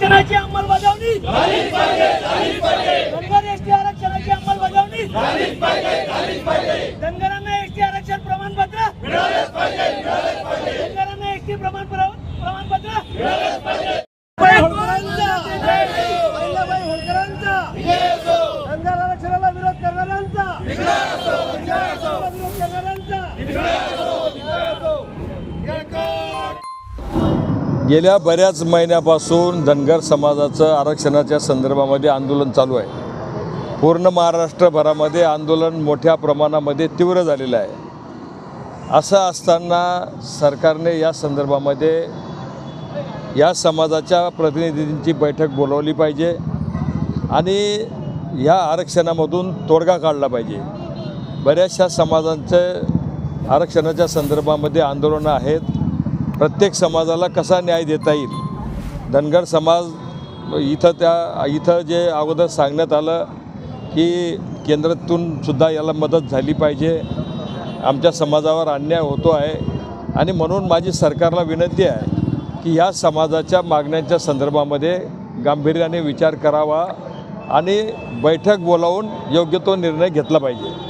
आरक्षणाची अंमलबजावणी. धनगर एसटी आरक्षणाची अंमलबजावणी. धनगरांना एसटी आरक्षण प्रमाणपत्र. धनगरांना एसटी प्रमाण प्रमाणपत्र. धनगर आरक्षणाला विरोध करणाऱ्यांचा. गेल्या बऱ्याच महिन्यापासून धनगर समाजाचं आरक्षणाच्या संदर्भामध्ये आंदोलन चालू आहे. पूर्ण महाराष्ट्रभरामध्ये आंदोलन मोठ्या प्रमाणामध्ये तीव्र झालेलं आहे. असं असताना सरकारने या संदर्भामध्ये या समाजाच्या प्रतिनिधींची बैठक बोलवली पाहिजे आणि ह्या आरक्षणामधून तोडगा काढला पाहिजे. बऱ्याचशा समाजांचं आरक्षणाच्या संदर्भामध्ये आंदोलनं आहेत. प्रत्येक समाजाला कसा न्याय देता येईल? धनगर समाज इथं त्या इथं जे अगोदर सांगण्यात आलं की केंद्रातून सुद्धा याला मदत झाली पाहिजे. आमच्या समाजावर अन्याय होतो आहे. आणि म्हणून माझी सरकारला विनंती आहे की ह्या समाजाच्या मागण्यांच्या संदर्भामध्ये गांभीर्याने विचार करावा आणि बैठक बोलावून योग्य तो निर्णय घेतला पाहिजे.